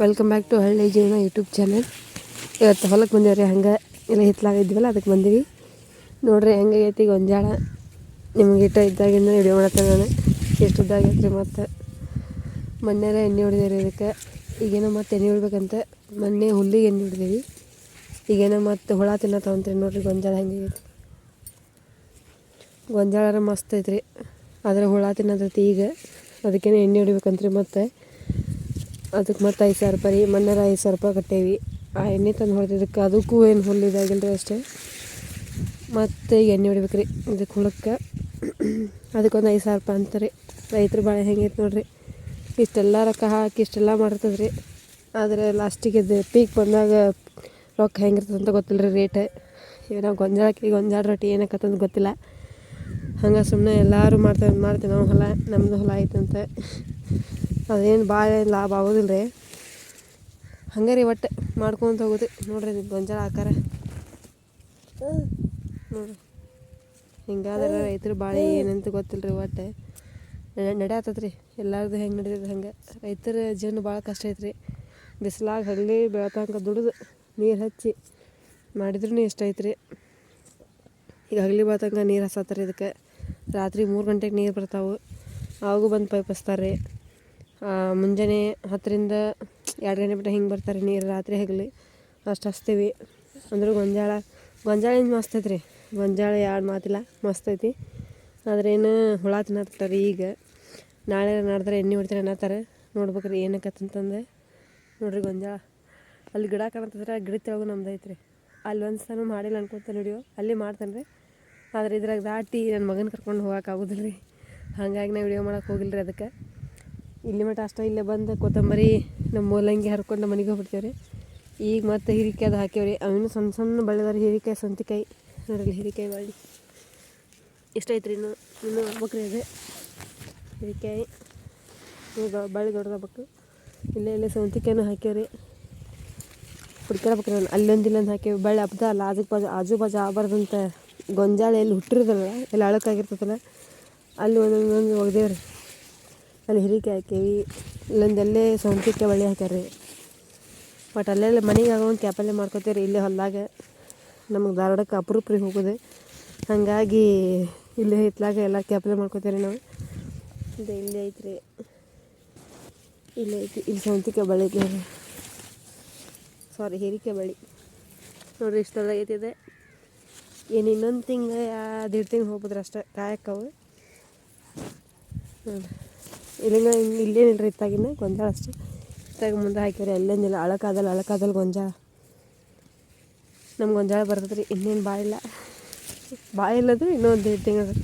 Welcome back to Halli Jeevana YouTube channel ಇವತ್ತು ಹೊಲಕ್ಕೆ ಬಂದೇವ್ರಿ, ಹಂಗೆ ಎಲ್ಲ ಹಿತ್ಲಾಗಿದ್ವಲ್ಲ ಅದಕ್ಕೆ ಬಂದೀವಿ. ನೋಡ್ರಿ ಹೆಂಗಾಗೈತಿ ಗೊಂಜಾಳ. ನಿಮ್ಗೆ ಇಟ್ಟ ಇದ್ದಾಗಿಂದ ವಿಡಿಯೋ ಮಾಡತ್ತೆ ನಾನು. ಎಷ್ಟು ಇದ್ದಾಗೈತ್ರಿ ಮತ್ತು? ಮೊನ್ನೆರ ಎಣ್ಣೆ ಹೊಡೆದೇವ್ರಿ ಇದಕ್ಕೆ. ಈಗೇನೋ ಮತ್ತೆ ಎಣ್ಣೆ ಹೊಡ್ಬೇಕಂತ. ಮೊನ್ನೆ ಹುಲ್ಲಿಗೆ ಎಣ್ಣೆ ಹೊಡೆದೇವಿ. ಈಗೇನೋ ಮತ್ತೆ ಹುಳ ತಿನ್ನ ತೊಗೊಂತೀರಿ ನೋಡ್ರಿ ಗೊಂಜಾಳ ಹೆಂಗಾಗೈತಿ ಗೊಂಜಾಳ ಮಸ್ತ್ ಐತ್ರಿ. ಆದರೆ ಹುಳ ತಿನ್ನತೈತಿ ಈಗ. ಅದಕ್ಕೇನೆ ಎಣ್ಣೆ ಹೊಡಿಬೇಕಂತ್ರಿ ಮತ್ತೆ. ಅದಕ್ಕೆ ಮತ್ತೆ ಐದು ಸಾವಿರ ರೂಪಾಯಿ, ಮೊನ್ನೆ ಐದು ಸಾವಿರ ರೂಪಾಯಿ ಕಟ್ಟೇವಿ. ಆ ಎಣ್ಣೆ ತಂದು ಹೊಡೆದಿದ್ದಕ್ಕೆ ಅದಕ್ಕೂ ಏನು ಹುಲ್ಲು ರೀ ಅಷ್ಟೇ. ಮತ್ತು ಈಗ ಎಣ್ಣೆ ಹೊಡಿಬೇಕು ರೀ ಇದಕ್ಕೆ ಹುಳಕ್ಕೆ. ಅದಕ್ಕೊಂದು ಐದು ಸಾವಿರ ರೂಪಾಯಿ ಅಂತಾರೆ. ರೈತರು ಭಾಳ ಹೆಂಗೈತೆ ನೋಡ್ರಿ. ಇಷ್ಟೆಲ್ಲ ರೊಕ್ಕ ಹಾಕಿ ಇಷ್ಟೆಲ್ಲ ಮಾಡ್ತದೆ ರೀ ಆದರೆ ಲಾಸ್ಟಿಗೆ ಇದು ಪೀಕ್ ಬಂದಾಗ ರೊಕ್ಕ ಹೆಂಗಿರ್ತದೆ ಅಂತ ಗೊತ್ತಿಲ್ಲ ರೀ ರೇಟ್ ನಾವು ಗೊಂಜಾಳಕ್ಕೆ ಗೊಂಜಾಳ ರೊಟ್ಟಿ ಏನಕ್ಕಂತ ಗೊತ್ತಿಲ್ಲ. ಹಂಗೆ ಸುಮ್ಮನೆ ಎಲ್ಲರೂ ಮಾಡ್ತೇವೆ ಮಾಡ್ತೇವೆ. ನಾವು ಹೊಲ ನಮ್ಮದು ಹೊಲ ಐತಂತ ಅದೇನು ಭಾಳ ಲಾಭ ಆಗೋದಿಲ್ಲ ರೀ ಹಂಗೆ ರೀ ಒಟ್ಟು ಮಾಡ್ಕೊತ ಹೋಗೋದು. ನೋಡ್ರಿ ನೀವು ಗೊಂಜಾಳ ಆಕಾರ ನೋಡ್ರಿ. ಹಿಂಗಾದ್ರೆ ರೈತರು ಭಾಳ ಏನಂತ ಗೊತ್ತಿಲ್ಲ ರೀ ಒಟ್ಟು ನಡೆಯತ್ತದ್ರಿ ಎಲ್ಲಾರ್ದು ಹೆಂಗೆ ನಡೀತದೆ ಹಂಗೆ. ರೈತರ ಜೀವನ ಭಾಳ ಕಷ್ಟ ಐತ್ರಿ. ಬಿಸಿಲಾಗ ಹಗಲಿ ಬೆಳತಂಕ ದುಡಿದು ನೀರು ಹಚ್ಚಿ ಮಾಡಿದ್ರೂ ಇಷ್ಟ ಐತ್ರಿ. ಈಗ ಹಗಲಿ ಬೆಳತಂಕ ನೀರು ಹಸತ್ತಾರೆ ಇದಕ್ಕೆ. ರಾತ್ರಿ ಮೂರು ಗಂಟೆಗೆ ನೀರು ಬರ್ತಾವೆ. ಅವಾಗೂ ಬಂದು ಪೈಪ್ ಹಚ್ತಾರೆ ರೀ ಮುಂಜಾನೆ ಹತ್ತರಿಂದ ಎರಡು ಗಂಟೆ ಬಿಟ್ಟು ಹಿಂಗೆ ಬರ್ತಾರೆ? ನೀರು ರಾತ್ರಿ ಹಗಲಿ. ಅಷ್ಟು ಹಚ್ತೀವಿ. ಅಂದ್ರೆ ಗೊಂಜಾಳ ಗೊಂಜಾಳ ಏನು ಮಸ್ತ್ ಐತ್ರಿ. ಗೊಂಜಾಳ ಎರಡು ಮಾತಿಲ್ಲ, ಮಸ್ತ್ ಐತಿ. ಆದ್ರೆ ಏನು ಹುಳ ತಿನ್ನತ್ತಾರೆ ಈಗ. ನಾಳೆ ನಾಡ್ದ್ರೆ ಎಣ್ಣೆ ಹೊಡಿತಾರೆ, ಅನ್ನತ್ತಾರೆ. ನೋಡ್ಬೇಕ್ರಿ ಏನಕ್ಕಂತಂದ್ರೆ ನೋಡ್ರಿ ಗೊಂಜಾಳ. ಅಲ್ಲಿ ಗಿಡ ಕಾಣತ್ತಂದ್ರೆ ಆ ಗಿಡದ ತೆಳಗು ನಮ್ದು ಐತ್ರಿ. ಅಲ್ಲಿ ಒಂದು ಸಲ ಮಾಡಿಲ್ಲ ಅನ್ಕೊತಾನೆ ವಿಡಿಯೋ ಅಲ್ಲಿ ಮಾಡ್ತಾನೆ ರೀ. ಆದ್ರೆ ಇದ್ರಾಗ ದಾಟಿ ನನ್ನ ಮಗನ ಕರ್ಕೊಂಡು ಹೋಗೋಕ್ಕಾಗೋದಿಲ್ಲ ರೀ ಹಾಗಾಗಿ ನಾ ವಿಡಿಯೋ ಮಾಡಕ್ಕೆ ಹೋಗಿಲ್ಲ ರೀ ಅದಕ್ಕೆ. ಇಲ್ಲಿ ಮಟ್ಟ ಅಷ್ಟ, ಇಲ್ಲೇ ಬಂದು ಕೊತ್ತಂಬರಿ ನಮ್ಮ ಮೂಲಂಗಿ ಹರ್ಕೊಂಡು ನಮ್ಮ ಮನೆಗೆ ಹೋಗ್ಬಿಡ್ತೇವೆ ರೀ ಈಗ ಮತ್ತೆ ಹೀರಿಕಾಯಿ ಅದು ಹಾಕ್ಯವ್ರಿ. ಅವನು ಸಣ್ಣ ಸಣ್ಣ ಬಳ್ಳಿದಾರ ಹೀರಿಕಾಯಿ, ಸಂತಿಕಾಯಿ. ನೋಡ್ರಿ ಹೀರಿಕಾಯಿ ಬಳ್ಳಿ. ಇಷ್ಟ ಐತ್ರಿ ಇನ್ನು? ಇನ್ನೂ ಬಕ್ರಿ ಅದೇ. ಹೀರಿಕಾಯಿ. ಬಳ್ಳಿ ದೊಡ್ಡದಾಗಬೇಕು ಇಲ್ಲೇ ಇಲ್ಲೇ ಸಂತಿಕಾಯಿನೂ ಹಾಕ್ಯವ್ರಿ. ಹುಡ್ಕಾಡ್ಬೇಕ್ರಿ ನಾನು ಅಲ್ಲೊಂದು ಇಲ್ಲೊಂದು ಹಾಕಿ ಬಳ್ಳಿ ಹಬ್ಬದ ಅಲ್ಲ ಆಜು ಬಾಜು ಆಜು ಬಾಜು ಆಗಬಾರ್ದಂತ ಗೊಂಜಾಳ ಎಲ್ಲಿ ಹುಟ್ಟಿರೋದಲ್ಲ, ಎಲ್ಲ ಅಳಕಾಗಿರ್ತದಲ್ಲ ಅಲ್ಲಿ ಒಂದೊಂದು ಒಂದು ಒಗ್ದೇವ್ರಿ ಅಲ್ಲಿ ಹಿರಿಕೆ ಹಾಕೇವಿ ಇಲ್ಲೊಂದೆಲ್ಲೇ ಸೌಂತಿಕಾಯಿ ಬಳ್ಳಿ ಹಾಕ್ಯಾರ್ರಿ. ಬಟ್ ಅಲ್ಲೆಲ್ಲ ಮನೆಗೆ ಆಗೋ ಒಂದು ಕ್ಯಾಪಲ್ಲೇ ಮಾಡ್ಕೋತೀವಿ ಇಲ್ಲೇ ಹೊಲ್ದಾಗ. ನಮಗೆ ಧಾರವಾಡಕ್ಕೆ ಅಪರೂಪ್ರಿ ಹೋಗೋದು. ಹಾಗಾಗಿ ಇಲ್ಲೇ ಹಿತ್ಲಾಗ ಎಲ್ಲ ಕ್ಯಾಪಲ್ಲೇ ಮಾಡ್ಕೋತೀರಿ ನಾವು. ಇದು ಇಲ್ಲೇ ಐತ್ರಿ. ಇಲ್ಲೇ ಐತಿ ಇಲ್ಲಿ ಸೌಂತಿಕಾಯಿ ಬಳ್ಳಿ ಐತಿ ಸಾರಿ ಹಿರಿಕೆ ಬಳ್ಳಿ. ನೋಡ್ರಿ ಇಷ್ಟದಾಗೈತಿದೆ ಏನು ಇನ್ನೊಂದು ತಿಂಗಳು ಎರಡು ತಿಂಗಳು ಹೋಗ್ಬೋದ್ರಿ ಅಷ್ಟೇ. ಕಾಯಕ್ಕವು ನೋಡ್ರಿ. ಇಲ್ಲಿಂದ ಇಲ್ಲೇನಿಲ್ಲ ರೀ ಇತ್ತಾಗಿನ ಗೊಂಜಾಳ ಅಷ್ಟೇ. ಇತ್ತಾಗ ಮುಂದೆ ಹಾಕ್ಯಾರಿ ಎಲ್ಲೇನಿಲ್ಲ ಅಳಕಾದಲ್ಲ ಅಳಕಾದಲ್ಲ ಗೊಂಜಾಳ. ನಮ್ಮ ಗೊಂಜಾಳ ಬರ್ತದೆ ರೀ ಇನ್ನೇನು ಬಾಯಿಲ್ಲ ಬಾಯಿಲ್ಲದು ಇನ್ನೊಂದು ದೇಡ್ ತಿಂಗಳು,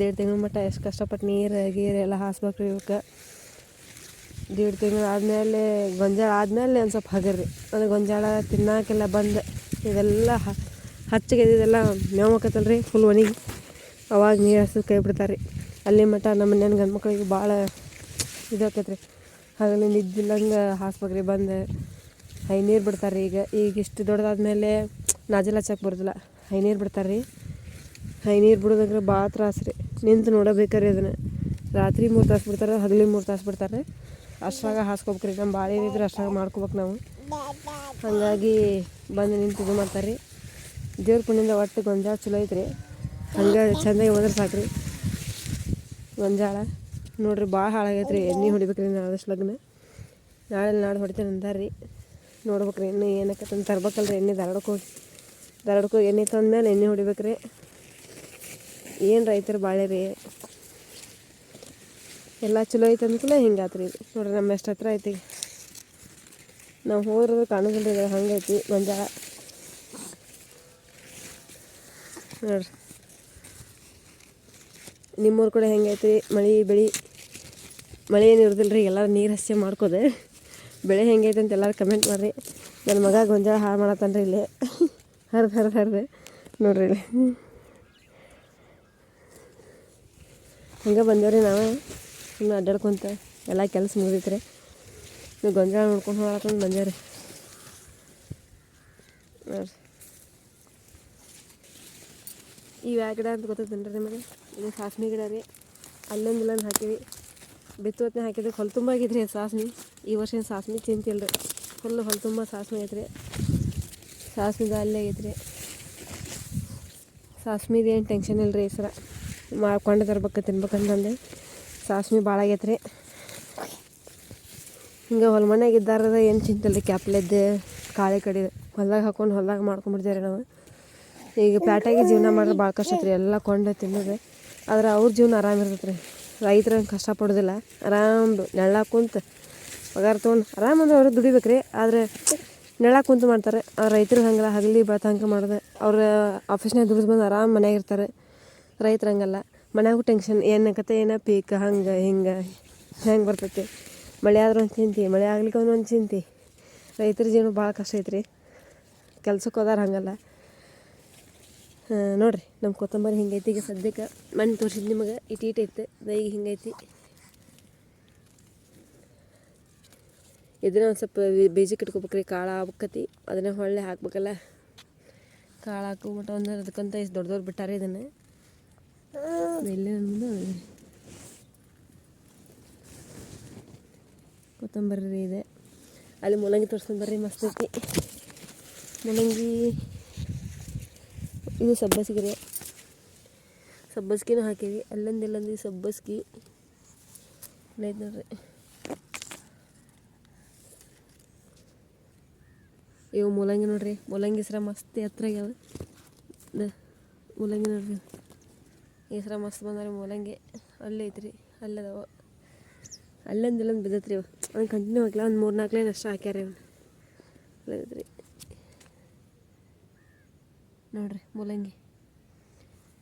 ದೇಡ್ ತಿಂಗಳ ಮಟ್ಟ ಎಷ್ಟು ಕಷ್ಟಪಟ್ಟು ನೀರು, ಗೀರು ಎಲ್ಲ ಹಾಸ್ಬೇಕು ರೀ ಇವಕ್ಕೆ ದೇಡ್ ತಿಂಗಳು ಆದಮೇಲೆ ಗೊಂಜಾಳ ಆದಮೇಲೆ ಒಂದು ಸ್ವಲ್ಪ ಹಗರ್ರಿ ಅಂದರೆ ಗೊಂಜಾಳ ತಿನ್ನೋಕೆಲ್ಲ ಬಂದು ಇದೆಲ್ಲ ಹಚ್ಚಿಗೆ ಇದೆಲ್ಲ ಮೇವು ರೀ ಫುಲ್ ಒಣಗಿ ಅವಾಗ ನೀರು ಹಸು ಕೈ ಬಿಡ್ತಾರೆ. ರೀ ಅಲ್ಲಿ ಮಟ್ಟ ನಮ್ಮ ಮನೆಯ ಗಂಡು ಮಕ್ಕಳಿಗೆ ಭಾಳ ಇದು ಆಕೈತೆ ರೀ ಹಾಗಲಿಂದ ಇದ್ದಿಲ್ಲಂಗೆ ಹಾಸ್ಬೇಕು ರೀ ಬಂದು. ಹೈ ನೀರು ಬಿಡ್ತಾರೆ ಈಗ. ಈಗ ಇಷ್ಟು ದೊಡ್ಡದಾದ್ಮೇಲೆ ನಾಜಲ್ ಹಚ್ಚಕ್ಕೆ ಬರೋದಿಲ್ಲ. ಹೈ ನೀರು ಬಿಡ್ತಾರೆ ರೀ ಹೈ ನೀರು ಬಿಡೋದಂದ್ರೆ ಭಾಳ ತ್ರಾಸು ರೀ. ನಿಂತು ನೋಡಬೇಕಾರೆ ಅದನ್ನು. ರಾತ್ರಿ ಮೂರು ತಾಸು ಬಿಡ್ತಾರೆ, ಹಗಲಿ ಮೂರು ತಾಸು ಬಿಡ್ತಾರೆ ಅಷ್ಟಾಗ ಹಾಸ್ಕೋಬೇಕು ರೀ ನಮ್ಮ ಭಾಳ ಏನಿದ್ರೆ ಅಷ್ಟಾಗ ಮಾಡ್ಕೋಬೇಕು ನಾವು. ಹಾಗಾಗಿ ಬಂದು ನಿಂತು ಇದು ಮಾಡ್ತಾರೆ ರೀ ದೇವ್ರ ಪುಣ್ಯದ ಒಟ್ಟು ಗೊಂಜಾಳ ಚಲೋ ಐತ್ರಿ. ಹಂಗೆ ಚೆಂದಾಗಿ ಹೋದ್ರೆ ಸಾಕ್ರಿ. ಗೊಂಜಾಳ. ನೋಡ್ರಿ ಭಾಳ ಹಾಳಾಗೈತೆ ರೀ ಎಣ್ಣೆ ಹೊಡಿಬೇಕು ರೀ ಆದಷ್ಟು ಲಗ್ನ. ನಾಳೆ ನಾಳೆ ಹೊಡಿತೇನೆ ಅಂದಾರೆ ರೀ ನೋಡ್ಬೇಕು ರೀ ಎಣ್ಣೆ ಏನಕ್ಕೆ ತರ್ಬೇಕಲ್ರಿ. ಎಣ್ಣೆ ಧಾರವಾಡಕ್ಕೆ ಹೋಗಿ. ಧಾರವಾಡಕ್ಕೆ ಎಣ್ಣೆ ತಂದ್ಮೇಲೆ ಎಣ್ಣೆ ಹೊಡಿಬೇಕು ರೀ ಏನು ರೈತರು ಬಾಳೆ ರೀ ಎಲ್ಲ ಚಲೋ ಐತೆ ಅಂದ್ಕೂಲ ಹಿಂಗೆ ಆತ್ರಿ. ಇದು ನೋಡ್ರಿ ನಮ್ಮ ಎಷ್ಟು ಹತ್ರ ಐತಿ. ನಾವು ಹೋದ್ರೆ ಕಾಣೋದಿಲ್ಲ ರೀ ಹಂಗೈತಿ ಮಂಜ. ಗೊಂಜಾಳ ನೋಡ್ರಿ. ನಿಮ್ಮೂರು ಕಡೆ ಹೆಂಗೈತಿ ಮಳೆ, ಬೆಳೆ? ಮಳೆ ಏನು ಇರೋದಿಲ್ಲ ರೀ ಎಲ್ಲರೂ ನೀರು ಹಸಿ ಮಾಡ್ಕೋದೆ. ಬೆಳೆ ಹೆಂಗೈತೆ ಅಂತ ಎಲ್ಲರೂ ಕಮೆಂಟ್ ಮಾಡಿರಿ. ನನ್ನ ಮಗ ಗೊಂಜಾಳ ಹಾಳು ಮಾಡತ್ತಾನ್ರಿ ಇಲ್ಲಿ. ಹರಿದು ಹರಿದು, ಹರಿದೆ. ನೋಡ್ರಿ ಇಲ್ಲಿ. ಹಂಗೆ ಬಂದೇವ್ರಿ ನಾವು. ಸುಮ್ಮನೆ ಅಡ್ಡಾಡ್ಕೊಂತ ಎಲ್ಲ ಕೆಲಸ ಮುಗಿದೈತ್ರಿ. ನೀವು ಗೊಂಜಾಳ ನೋಡ್ಕೊಂಡು ಹೋಗ್ಕೊಂಡು ಬಂದೇವ್ರಿ. ನೋಡ್ರಿ. ಇವು ಯಾವ ಗಿಡ ಅಂತ ಗೊತ್ತೈತೇನ್ರಿ ನಿಮಗೆ? ಇದು ಸಾಸ್ಮಿ ಗಿಡ ರೀ. ಅಲ್ಲೊಂದು ಇಲ್ಲೊಂದು ಹಾಕಿವಿ. ಬಿತ್ತುವತ್ನೆ ಹಾಕಿದ್ರೆ ಹೊಲ ತುಂಬ ಆಗಿದ್ರಿ ಸಾಸ್ಮಿ ಈ ವರ್ಷ ಸಾಸ್ಮಿ ಚಿಂತಿಲ್ಲ ರೀ ಫುಲ್ ಹೊಲ ತುಂಬ ಸಾಸ್ಮಿ ಐತ್ರಿ. ಸಾಸ್ಮಿದು ಅಲ್ಲೇ ಐತ್ರಿ. ಸಾಸ್ಮಿದು ಏನು ಟೆನ್ಷನ್ ಇಲ್ಲ ರೀ ಈ ಸರ ಮಾಡ್ಕೊಂಡು ತರ್ಬೇಕು, ತಿನ್ಬೇಕಂತಂದು. ಸಾಸ್ಮಿ ಭಾಳ ಆಗೈತೆ ರೀ ಹಿಂಗೆ ಹೊಲ ಮನ್ಯಾಗ ಇದ್ದಾರದ ಏನು ಚಿಂತಿಲ್ಲ ರೀ ಕ್ಯಾಪ್ಲೆದ್ದು, ಕಾಳೆ ಕಡಿ, ಹೊಲ್ದಾಗ ಹಾಕೊಂಡು ಹೊಲ್ದಾಗ ಮಾಡ್ಕೊಂಡ್ಬಿಡ್ತೀವಿ ರೀ ನಾವು. ಈಗ ಪ್ಯಾಟಾಗಿ ಜೀವನ ಮಾಡಿದ್ರೆ ಭಾಳ ಕಷ್ಟ ಐತ್ರಿ. ಎಲ್ಲ ಕೊಂಡು ತಿನ್ನೋದು ಆದ್ರೆ ಅವ್ರ ಜೀವನ ಆರಾಮ ಇರ್ತೈತೆ ರೀ ರೈತರು ಕಷ್ಟ ಕಷ್ಟಪಡೋದಿಲ್ಲ ಆರಾಮ್ ನೆಳ್ಳಾಗ ಕುಂತು ಪಗಾರ ತೊಗೊಂಡು ಆರಾಮ್ ಅಂದ್ರೆ ಅವ್ರು ದುಡಿಬೇಕು ರೀ ಆದರೆ ನೆಳ್ಳಾಗ ಕುಂತು ಮಾಡ್ತಾರೆ. ರೈತರು ಹಂಗಲ್ಲ, ಹಗಲಿ ಬೆಳ್ತಂಕ ಮಾಡಿದೆ. ಅವ್ರ ಆಫೀಸ್ನಾಗ ದುಡಿದು ಬಂದು ಆರಾಮ್ ಮನ್ಯಾಗ ಇರ್ತಾರೆ. ರೈತರು ಹಂಗಲ್ಲ. ಮನ್ಯಾಗೂ ಟೆನ್ಷನ್ ಏನಕತ್ತೆ ಏನ ಪೀಕ್, ಹಂಗೆ, ಹಿಂಗೆ, ಹೆಂಗೆ ಬರ್ತೈತಿ. ಮಳೆ ಆದ್ರೂ ಒಂದು ಚಿಂತೆ, ಮಳೆ ಆಗ್ಲಿಕ್ಕೆ ಒಂದು ಚಿಂತೆ. ರೈತರ ಜೀವನ ಭಾಳ ಕಷ್ಟ ಐತ್ರಿ. ಕೆಲ್ಸಕ್ಕೆ ಹೋದಾರ ಹಂಗಲ್ಲ. ನೋಡ್ರಿ ನಮ್ಮ ಕೊತ್ತಂಬರಿ ಹಿಂಗೈತಿ. ಈಗ ಸದ್ಯಕ್ಕೆ ಮಣ್ಣು ತೋರಿಸಿದ್ದು ನಿಮಗೆ ಇಟ್ಟು ಐತೆ. ಈಗ ಹಿಂಗೈತಿ. ಇದನ್ನ ಒಂದು ಸ್ವಲ್ಪ ಬೀಜಕ್ಕೆ ಇಟ್ಕೋಬೇಕ್ರಿ ಕಾಳು ಆಗ್ಬೇಕತಿ. ಅದನ್ನ ಹೊಳ್ಳೆ ಹಾಕ್ಬೇಕಲ್ಲ. ಕಾಳು ಹಾಕ್ಬಿಟ್ಟು ಒಂದು ಅದಕ್ಕಂತ ಇಷ್ಟು ದೊಡ್ಡ ದೊಡ್ಡ ಬಿಟ್ಟಾರೆ ಇದನ್ನು. ಎಲ್ಲೇ ಅಂದ್ರೆ ಕೊತ್ತಂಬರಿ ಇದೆ. ಅಲ್ಲಿ ಮೂಲಂಗಿ ತೋರಿಸ್ಕೊಂಡು ಬರ್ರಿ, ಮಸ್ತ್ ಐತಿ. ಮೂಲಂಗಿ ಇದು ಸಬ್ಬಸಿಗೆ ರೀ ಸಬ್ಬಸ್ಗಿನೂ ಹಾಕೀವಿ. ಅಲ್ಲೊಂದು ಇಲ್ಲೊಂದು ಸಬ್ಬಸ್ಗಿ. ಐತೆ ನೋಡ್ರಿ. ಇವು ಮೂಲಂಗಿ ನೋಡ್ರಿ. ಮೂಲಂಗಿ ಹೆಸ್ರ ಮಸ್ತ್ ಎತ್ತರ ಆಗ್ಯಾವ. ಮೂಲಂಗಿ ನೋಡ್ರಿ. ಹೆಸ್ರ ಮಸ್ತ್ ಬಂದ್ರೆ ಮೂಲಂಗಿ. ಅಲ್ಲೇ ಐತ್ರಿ. ಅಲ್ಲದವ ಅಲ್ಲೊಂದಿಲ್ಲೊಂದು ಬಿದ್ದತ್ರಿ ಇವು. ಅವ್ನು ಕಂಟಿನ್ಯೂ ಹಾಕಿಲ್ಲ ಒಂದು ಮೂರು ನಾಲ್ಕು ಅಷ್ಟೇ ಹಾಕ್ಯಾರ ಇವ್ನು. ಅಲ್ಲೈತ್ರಿ ನೋಡ್ರಿ ಮೂಲಂಗಿ.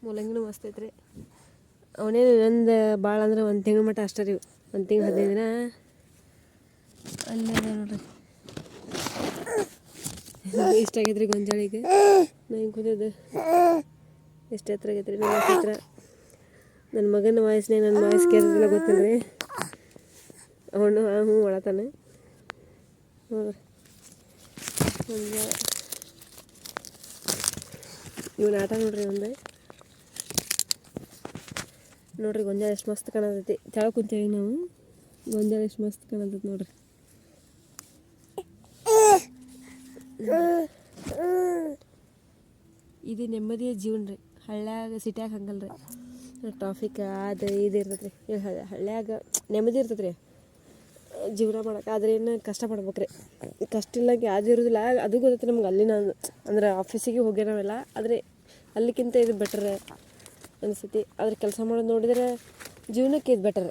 ಮೂಲಂಗಿನೂ ಮಸ್ತ್ ರೀ ಅವನೇನು ಒಂದು ಭಾಳ ಅಂದ್ರೆ ಒಂದು ತಿಂಗಳ ಮಟ್ಟ ಅಷ್ಟೇ ರೀ ಒಂದು ತಿಂಗಳು ಹದಿನೈದು ದಿನ. ಅಲ್ಲೇ ನೋಡ್ರಿ. ಇಷ್ಟ ಆಗೈತೆ ರೀ ಗೊಂಜಾಳಿಗೆ. ನಾ ಹಿಂಗೆ ಕುಂತಿದ್ದೆ ಎಷ್ಟು ಎತ್ತರ ರೀ ನನ್ನ ಹತ್ರ ನನ್ನ ಮಗನ ವಾಯ್ಸ್ನೇ ನನ್ನ ವಾಯ್ಸ್ ಕೇಳಿದಿಲ್ಲ ಗೊತ್ತಿಲ್ಲ ರೀ ಅವನು ಹ್ಞೂ ಒಳತಾನೆ. ನೋಡ್ರಿ. ಒಂದು ಇವನ ಆಟ ನೋಡ್ರಿ ಒಂದು. ನೋಡ್ರಿ ಗೊಂಜಾಳ ಎಷ್ಟು ಮಸ್ತ್ ಕಾಣತೈತಿ. ತೆಳಗೆ ಕುಂತೇವಿ ನಾವು. ಗೊಂಜಾಳ ಎಷ್ಟು ಮಸ್ತ್ ಕಾಣತೈತಿ ನೋಡ್ರಿ. ಇದು ನೆಮ್ಮದಿಯ ಜೀವನ ರೀ. ಹಳ್ಳ್ಯಾಗ ಸಿಟ್ಯಾಗ ಹಂಗಲ್ಲ ರೀ ಟ್ರಾಫಿಕ್ ಅದು ಇದು ಇರ್ತೈತೆ ರೀ ಹಳ್ಳ್ಯಾಗ ನೆಮ್ಮದಿ ಇರ್ತೈತೆ ರೀ ಜೀವನ ಮಾಡೋಕೆ ಆದರೆ ಏನು ಕಷ್ಟ ರೀ ಕಷ್ಟ ಇಲ್ಲ ಯಾವ್ದು ಇರೋದಿಲ್ಲ. ಅದು ಗೊತ್ತೈತೆ ನಮ್ಗೆ ಅಲ್ಲಿ ನಾನು ಅಂದ್ರೆ ಆಫೀಸಿಗೆ ಹೋಗಿ ನಾವೆಲ್ಲ. ಆದರೆ ಅಲ್ಲಿಕ್ಕಿಂತ ಇದು ಬೆಟರ್ ಅನಿಸ್ತೈತಿ ಆದ್ರೆ ಕೆಲಸ ಮಾಡೋದು ನೋಡಿದ್ರೆ ಜೀವನಕ್ಕೆ ಇದು ಬೆಟರ್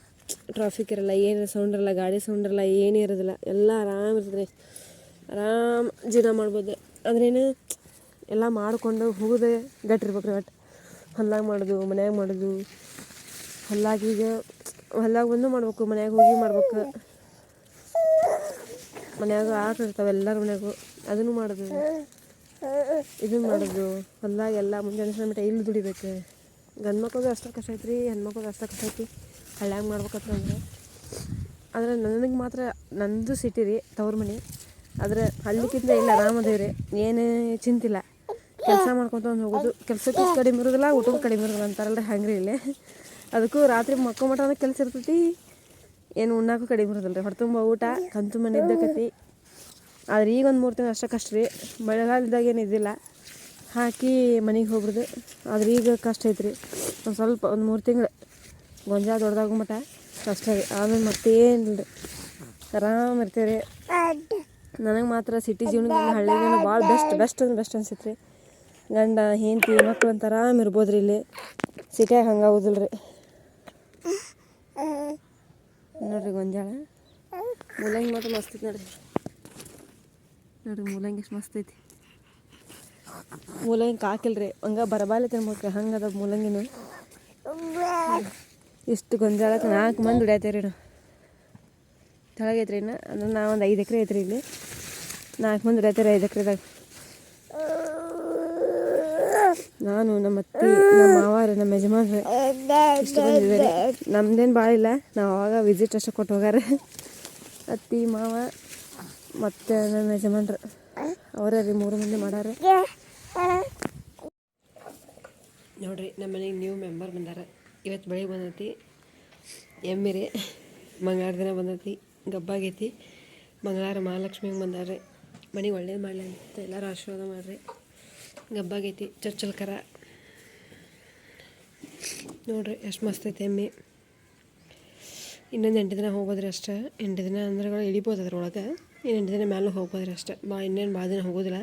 ಟ್ರಾಫಿಕ್ ಇರಲ್ಲ, ಏನು ಸೌಂಡ್ ಇರಲ್ಲ, ಗಾಡಿ ಸೌಂಡ್ ಇರಲ್ಲ, ಏನೂ ಇರೋದಿಲ್ಲ. ಎಲ್ಲ ಆರಾಮ್ ಇರ್ತದೆ ಆರಾಮ್ ಜೀವನ ಮಾಡ್ಬೋದು. ಅಂದ್ರೇನು ಎಲ್ಲ ಮಾಡಿಕೊಂಡು ಹೋಗೋದೇ ಗಟ್ಟಿರ್ಬೇಕು ರೀ ಒಟ್ಟು ಹೊಲ್ದಾಗ ಮಾಡೋದು, ಮನ್ಯಾಗ ಮಾಡೋದು. ಹೊಲ್ದಾಗ ಈಗ ಹೊಲ್ದಾಗ ಒಂದು ಮಾಡ್ಬೇಕು, ಮನ್ಯಾಗ ಹೋಗಿ ಮಾಡ್ಬೇಕು. ಮನ್ಯಾಗ ಆಟ ಇರ್ತಾವೆ ಎಲ್ಲರ ಮನ್ಯಾಗೂ. ಅದನ್ನು ಮಾಡೋದು. ಇದನ್ನು ಮಾಡೋದು. ಹೊಲ್ದಾಗ ಎಲ್ಲ ಮುಂಜಾನೆ ಮಟ್ಟ ಇಲ್ಲಿ ದುಡಿಬೇಕು. ಗಂಡು ಮಕ್ಳಿಗೆ ಅಷ್ಟೇ ಕಷ್ಟ ಐತ್ರಿ, ಹೆಣ್ಮಕ್ಳಿಗೆ ಅಷ್ಟೇ ಕಷ್ಟ ಐತಿ. ಹಳ್ಳ್ಯಾಗ ಮಾಡ್ಬೇಕಂತಂದ್ರೆ ಆದರೆ ನನಗೆ ಮಾತ್ರ ನಂದು ಸಿಟಿ ರೀ, ತವ್ರ ಮನೆ. ಆದರೆ ಹಳ್ಳಿಕ್ಕಿಂತ ಇಲ್ಲ ಆರಾಮದೇವಿ ರೀ. ಏನೇ ಚಿಂತಿಲ್ಲ. ಕೆಲಸ ಮಾಡ್ಕೊತ ಒಂದು ಹೋಗೋದು. ಕೆಲಸಕ್ಕೆ ಕಡಿಮೆ ಇರೋದಿಲ್ಲ, ಊಟಕ್ಕೆ ಕಡಿಮೆ ಇರೋದಿಲ್ಲ ಅಂತಾರಲ್ಲ ಹಂಗ್ರಿ ಇಲ್ಲಿ. ಅದಕ್ಕೂ ರಾತ್ರಿ ಮಕ್ಕಳು ಮಟ್ಟ ಕೆಲಸ ಇರ್ತೈತಿ. ಏನು ಉಣ್ಣಾಕು ಕಡಿಮೆ ಇರೋದಿಲ್ಲ ರೀ ಹೊಟ್ಟೆ ತುಂಬ ಊಟ, ಕಂತು ಮನೆ ಇದ್ದಕತಿ ಆದ್ರೆ ಈಗ ಒಂದು ಮೂರು ತಿಂಗಳು ಅಷ್ಟೇ ಕಷ್ಟ ರೀ. ಮಳೆಗಾಲದಾಗ ಏನು ಇದ್ದಿಲ್ಲ. ಹಾಕಿ ಮನೆಗೆ ಹೋಗ್ಬಿಡ್ದು. ಆದ್ರೆ ಈಗ ಕಷ್ಟ ಐತ್ರಿ. ಒಂದು ಸ್ವಲ್ಪ ಒಂದು ಮೂರು ತಿಂಗಳು. ಗೊಂಜಾ ದೊಡ್ಡದಾಗ ಮಟ ಕಷ್ಟ ರೀ. ಆಮೇಲೆ ಮತ್ತೇನಿಲ್ಲ ರೀ ಆರಾಮ್ ಇರ್ತೀವಿ ರೀ ನನಗೆ ಮಾತ್ರ ಸಿಟಿ ಜೀವನ ಹಳ್ಳಿ ಜೀವನ ಭಾಳ ಬೆಸ್ಟ್ ಬೆಸ್ಟ್ ಅಂದ್ರೆ ಬೆಸ್ಟ್ ಅನ್ಸೈತೆ ರೀ ಗಂಡ, ಹೆಂಡತಿ ಮಕ್ಕಳು ಅಂತ ಆರಾಮ್ ಇರ್ಬೋದು ರೀ ಇಲ್ಲಿ. ಸಿಟಿಯಾಗ ಹಂಗೆ ಆಗೋದಿಲ್ಲ ರೀ ನೋಡ್ರಿ ಗೊಂಜಾಳ. ಮೂಲಂಗಿ ಮಾತ್ರ ಮಸ್ತ್ ಐತಿ ನೋಡ್ರಿ. ನೋಡ್ರಿ ಮೂಲಂಗಿ ಎಷ್ಟು ಮಸ್ತ್ ಐತಿ. ಮೂಲಂಗಿ ಕಾಕಿಲ್ರಿ. ಹಂಗೆ ಬರಬಾಲೆ ತಿನ್ಬೇಕು ಹಂಗದ ಮೂಲಂಗಿನ. ಇಷ್ಟು ಗೊಂಜಾಳಕ್ಕೆ ನಾಲ್ಕು ಮಂದಿ ದುಡಿಯತ್ತೀವಿ ರೀ ನಾವು ತೆಳಗೈತ್ರಿ ಇನ್ನು, ಅಂದ್ರೆ ನಾವು ಒಂದು ಐದು ಎಕರೆ ಐತ್ರಿ ಇಲ್ಲಿ. ನಾಲ್ಕು ಮಂದಿ ದುಡಿಯತ್ತೀರಿ ಐದು ಎಕರೆದಾಗ. ನಾನು, ನಮ್ಮ ಅತ್ತೆ, ನಮ್ಮ ಮಾವಾರ, ನಮ್ಮ ಯಜಮಾನ್ರು ಇಷ್ಟು ಬಂದಿದ್ದಾರೆ ನಮ್ದೇನು ಭಾಳ ಇಲ್ಲ. ನಾವು ಅವಾಗ ವಿಸಿಟ್ ಅಷ್ಟೇ ಕೊಟ್ಟು ಹೋಗಾರ. ಅತ್ತಿ, ಮಾವ, ಮತ್ತು ನಮ್ಮ ಯಜಮಾನ್ರು. ಅವರೇ ರೀ ಮೂರು ಮಂದಿ ಮಾಡಾರ. ನೋಡ್ರಿ, ನಮ್ಮ ಮನೆಗೆ ನ್ಯೂ ಮೆಂಬರ್ ಬಂದಾರ. ಇವತ್ತು ಬೆಳಿಗ್ಗೆ ಬಂದೈತಿ. ಎಮ್ಮಿರಿ ಮಂಗಳಾರ ದಿನ ಬಂದೈತಿ. ಗಬ್ಬಾಗೈತಿ. ಮಂಗಳಾರ ಮಹಾಲಕ್ಷ್ಮಿಗೆ ಬಂದಾರ್ರಿ. ಮನೆಗೆ ಒಳ್ಳೇದು ಮಾಡಲಿ ಅಂತ ಎಲ್ಲರೂ ಆಶೀರ್ವಾದ ಮಾಡಿರಿ. ಗಬ್ಬಾಗೈತಿ ಚರ್ಚಲ್ ಕರ. ನೋಡ್ರಿ, ಎಷ್ಟು ಮಸ್ತ್ ಐತೆ ಎಮ್ಮೆ. ಇನ್ನೊಂದು ಎಂಟು ದಿನ ಹೋಗೋದ್ರಿ ಅಷ್ಟೇ. ಎಂಟು ದಿನ ಅಂದ್ರೆ ಇಳಿಬೋದು ಅದ್ರೊಳಗೆ. ಇನ್ನು ಎಂಟು ದಿನ ಮ್ಯಾಲೂ ಹೋಗ್ಬೋದ್ರಿ ಅಷ್ಟೇ. ಬಾ, ಇನ್ನೇನು ಭಾಳ ದಿನ ಹೋಗೋದಿಲ್ಲ.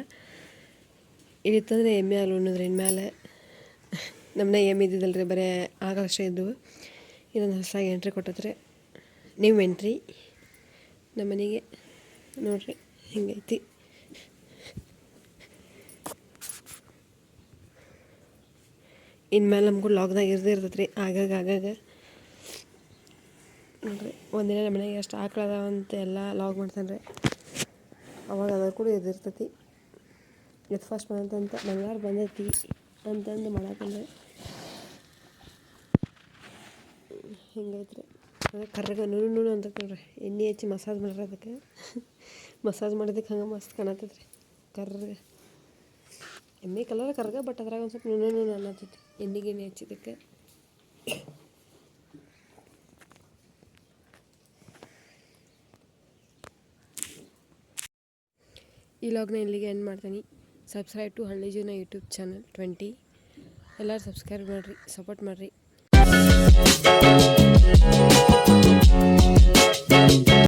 ಇಳಿತಂದ್ರೆ ಎಮ್ಮೆ ಹಾಲು ಉಣ್ಣದ್ರಿ ಇನ್ಮೇಲೆ ನಮ್ಮನೆ ಎಮ್ಮೆ ಇದ್ದಿದ್ದಲ್ರಿ, ಬರೀ ಆಗಲಷ್ಟೇ ಇದ್ದವು ಇದೊಂದು ಹೊಸದಾಗಿ ಎಂಟ್ರಿ ಕೊಟ್ಟತ್ರಿ ನೀವು ಎಂಟ್ರಿ ನಮ್ಮನೆಗೆ. ನೋಡ್ರಿ, ಹಿಂಗೈತಿ. ಇನ್ಮೇಲೆ ನಮಗೂ ಲಾಕ್ದಾಗ ಇರ್ದೇ ಇರ್ತೈತೆ ರೀ ಆಗಾಗ ಆಗಾಗ. ನೋಡಿರಿ ಒಂದಿನ ನಮ್ಮ ಮನೆಗೆ ಎಷ್ಟು ಆಕಳು ಅಂತ ಎಲ್ಲ ಲಾಗ್ ಮಾಡ್ತಾನೆ ರೀ ಅವಾಗ ಅದ ಕೂಡ ಇದಿರ್ತೈತಿ ಇದು ಫಸ್ಟ್ ಬಂದಂತ ಬಂಗಾರ ಬಂದೈತಿ ಅಂತಂದು ಮಾಡಾಕಂದ್ರೆ. ಹಿಂಗೈತ್ರಿ. ಕರ್ರಗ ನೂನು ನೂನು ಅಂತ ನೋಡ್ರಿ ಎಣ್ಣೆ ಹಚ್ಚಿ ಮಸಾಜ್ ಮಾಡ್ರಿ ಅದಕ್ಕೆ. ಮಸಾಜ್ ಮಾಡಿದಕ್ಕೆ ಹಂಗೆ ಮಸ್ತ್ ಕಾಣತ್ತೈತೆ ರೀ ಕರ್ರಗೆ. ಎಮ್ಮೆ ಕಲರ್ ಕರ್ಗ ಬಟ್ ಅದ್ರಾಗ ಒಂದು ಸ್ವಲ್ಪ ನೂನು ನೂನು ಅನ್ನತೈತಿ ಎಣ್ಣೆ ಹಚ್ಚಿದ್ದಕ್ಕೆ. ಈ ಲಾಗ್ನ ಇಲ್ಲಿಗೆ ಎಂಡ್ ಮಾಡ್ತೀನಿ. Subscribe to Halli Jeevana YouTube channel twenty ಎಲ್ಲರೂ ಸಬ್ಸ್ಕ್ರೈಬ್ ಮಾಡಿರಿ ಸಪೋರ್ಟ್ ಮಾಡಿರಿ.